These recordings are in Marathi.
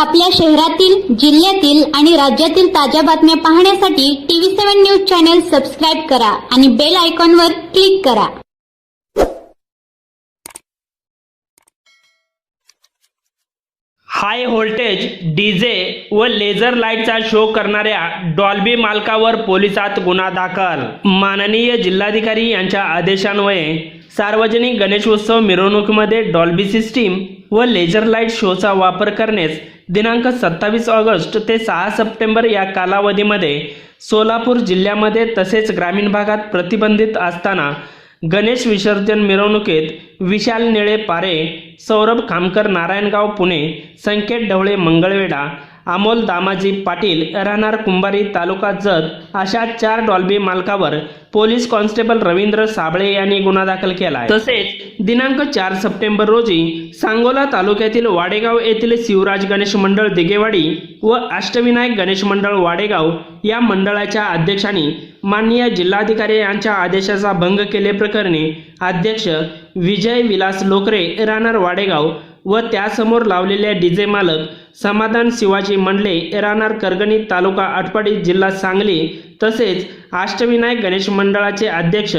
आपल्या शहरातील जिल्ह्यातील आणि राज्यातील ताज्या बातम्या पाहण्यासाठी TV seven news channel subscribe करा आणि बेल आयकॉनवर क्लिक करा. हाय व्होल्टेज डीजे व लेझर लाईटचा शो करणाऱ्या डॉल्बी मालकावर पोलिसात गुन्हा दाखल. माननीय जिल्हाधिकारी यांच्या आदेशान्वये सार्वजनिक गणेशोत्सव मिरवणुकीमध्ये डॉल्बी सिस्टीम व लेझर लाइट शोचा वापर करण्यास दिनांक सत्तावीस ऑगस्ट ते सहा सप्टेंबर या कालावधीमध्ये सोलापूर जिल्ह्यामध्ये तसेच ग्रामीण भागात प्रतिबंधित असताना गणेश विसर्जन मिरवणुकीत विशाल निळे पारे सौरभ खामकर नारायणगाव पुणे संकेत ढवळे मंगळवेढा अमोल दामाजी पाटील राहणार कुंभारी तालुका जत अशा चार डॉल्बी मालकावर पोलीस कॉन्स्टेबल रवींद्र साबळे यांनी गुन्हा दाखल केला तसेच दिनांक चार सप्टेंबर रोजी सांगोला तालुक्यातील वाडेगाव येथील शिवराज गणेश मंडळ दिगेवाडी व अष्टविनायक गणेश मंडळ वाडेगाव या मंडळाच्या अध्यक्षांनी माननीय जिल्हाधिकारी यांच्या आदेशाचा भंग केले प्रकरणी अध्यक्ष विजय विलास लोकरे राहणार वाडेगाव व त्यासमोर लावलेल्या डीजे मालक समाधान शिवाजी मंडले राहणार करगणी तालुका आटपाडी जिल्हा सांगली तसेच अष्टविनायक गणेश मंडळाचे अध्यक्ष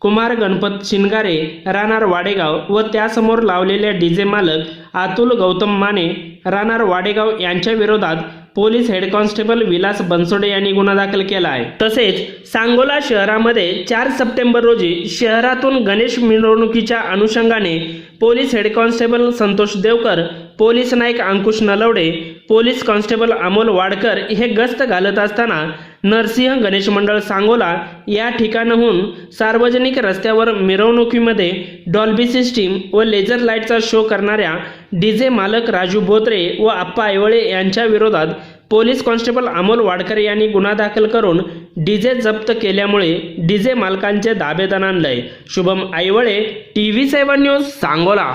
कुमार गणपत शिनगारे राहणार वाडेगाव व त्यासमोर लावलेल्या डीजे मालक अतुल गौतम माने राहणार वाडेगाव यांच्या विरोधात police head constable Vilas Bansode यांनी गुन्हा दाखल केला आहे. तसेच सांगोला शहरामध्ये चार सप्टेंबर रोजी शहरातून गणेश मिरवणुकीच्या अनुषंगाने police head constable Santosh Devkar police Naik Ankush Nalawade police constable Amol Wadkar हे गस्त घालत असताना नरसिंह गणेश मंडळ सांगोला या ठिकाणाहून सार्वजनिक रस्त्यावर मिरवणुकीमध्ये डॉल्बी सिस्टीम व लेझर लाईटचा शो करणाऱ्या डीजे मालक राजू बोत्रे व आप्पा ऐवळे यांच्या विरोधात पोलीस कॉन्स्टेबल अमोल वाडकर यांनी गुन्हा दाखल करून डीजे जप्त केल्यामुळे डीजे मालकांचे दाबेदान आणलंय. Shubham Aiwale T V seven news Sangola.